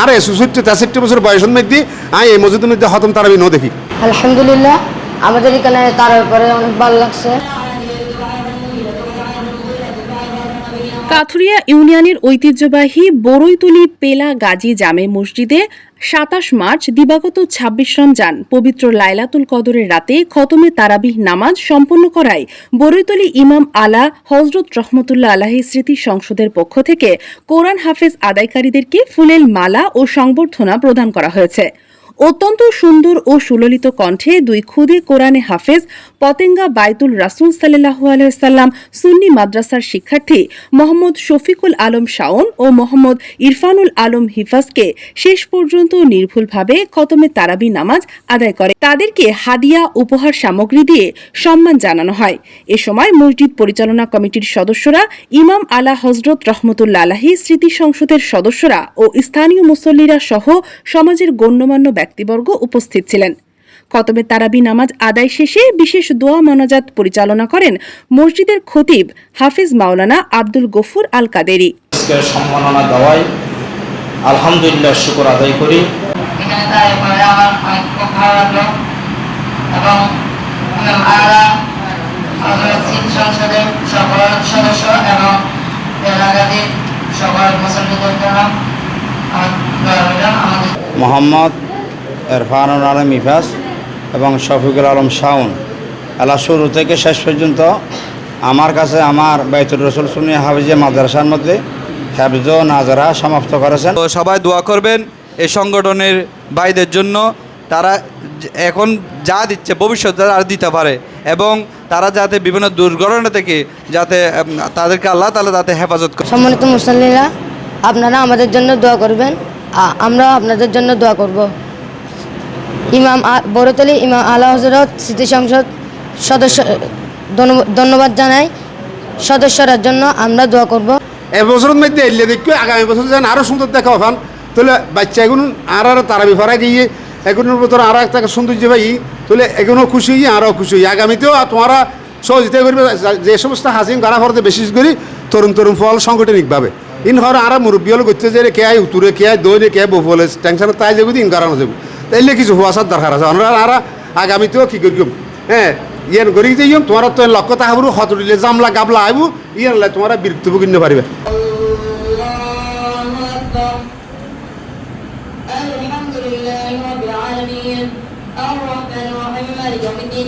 আর সুষট্টি তেষট্টি বছর বয়সের মধ্যে আমি এই মসজিদের মধ্যে হতম তারাবি ন দেখি। আলহামদুলিল্লাহ আমাদের এখানে তার পরে অনেক ভালো লাগছে। কাথুরিয়া ইউনিয়নের ঐতিহ্যবাহী বড়ইতুলি পেলা গাজী জামে মসজিদে সাতাশ মার্চ দিবাগত ছাব্বিশ রমজান, পবিত্র লাইলাতুল কদরের রাতে খতমে তারাবিহ নামাজ সম্পন্ন করায় বড়ইতলি ইমাম আলা হজরত রহমতুল্লাহ আলাহি স্মৃতি সংসদের পক্ষ থেকে কোরআন হাফেজ আদায়কারীদেরকে ফুলেল মালা ও সংবর্ধনা প্রদান করা হয়েছে। অত্যন্ত সুন্দর ও সুললিত কণ্ঠে দুই খুদে কোরআনে হাফেজ পতেঙ্গা বাইতুল রাসুল সাল্লাহ আলহাম সুন্নি মাদ্রাসার শিক্ষার্থী মোহাম্মদ শফিকুল আলম শাওন ও মোহাম্মদ ইরফানুল আলম হিফাজকে শেষ পর্যন্ত নির্ভুলভাবে খতমে তারাবি নামাজ আদায় করে। তাদেরকে হাদিয়া উপহার সামগ্রী দিয়ে সম্মান জানানো হয়। এ সময় মসজিদ পরিচালনা কমিটির সদস্যরা, ইমাম আলা হজরত রহমতুল্লা আলাহি স্মৃতি সংসদের সদস্যরা ও স্থানীয় মুসল্লিরা সহ সমাজের গণ্যমান্য ব্যক্তিবর্গ উপস্থিত ছিলেন। খতমে তারাবি নামাজ আদায় শেষে বিশেষ দোয়া মোনাজাত পরিচালনা করেন মসজিদের খতিব হাফিজ মাওলানা আব্দুল গফুর আল কাদেরি সম্মাননা দেওয়ায় আলহামদুলিল্লাহ শুকর আদায় করি। এবং সংসদের সকল সদস্য এবং মোহাম্মদ এরফানুল আলম ইফাস এবং শফিকুল আলম শাওন। আল্লাহ শুরু থেকে শেষ পর্যন্ত আমার কাছে আমার বাইতুর রসুল সুনি হাফিজে মাদ্রাসার মধ্যে হাফিজ ও নাজারা সমাপ্ত করেছেন। তো সবাই দোয়া করবেন এই সংগঠনের ভাইদের জন্য। তারা এখন যা দিচ্ছে ভবিষ্যতে আর দিতে পারে এবং তারা যাতে বিভিন্ন দুর্ঘটনা থেকে যাতে তাদেরকে আল্লাহ তালা তাতে হেফাজত করে। সম্মানিত মুসল্লিরা আপনারা আমাদের জন্য দোয়া করবেন আ- আমরাও আপনাদের জন্য দোয়া করব। ইমাম বড়তলি ইমাম আলা হজরত স্মৃতি সংসদ সদস্য ধন্য- ধন্যবাদ জানাই। সদস্যরার জন্য আমরা দোয়া করব। এবছরের মধ্যে এলে দেখি, আগামী বছর যেন আরও সুন্দর দেখা হবান তাহলে বাচ্চা এগুন আর আর তারাবি ফরা গিয়ে এগুলোর ভিতরে আর একটা সৌন্দর্য পাই, তাহলে এগুলো খুশি হই, আরও খুশি হই। আগামীতেও তোমরা সহযোগিতা করবে, যে সমস্ত হাসিন গাড়া ফরতে বিশেষ করে তরুণ তরুণ ফল সাংগঠনিকভাবে। ইন হর আর মুরব্বী হল করতে যে কে আই উতুরে কে আই দৌড়ে কে বফলে, টেনশন তাই যাব ইন গাড়ানো যাব। তাইলে কিছু হওয়ার দরকার আছে আমরা আর আগামীতেও কি করি হ্যাঁ ইয়েন করি যে ইয়ম তোমার তো লক্ষ্য তাহাবু হতরিলে জামলা গাবলা আইবু ইয়েন তোমরা বিরক্ত কিনতে পারিবে الحمد لله رب العالمين الرحمن الرحيم مالك يوم الدين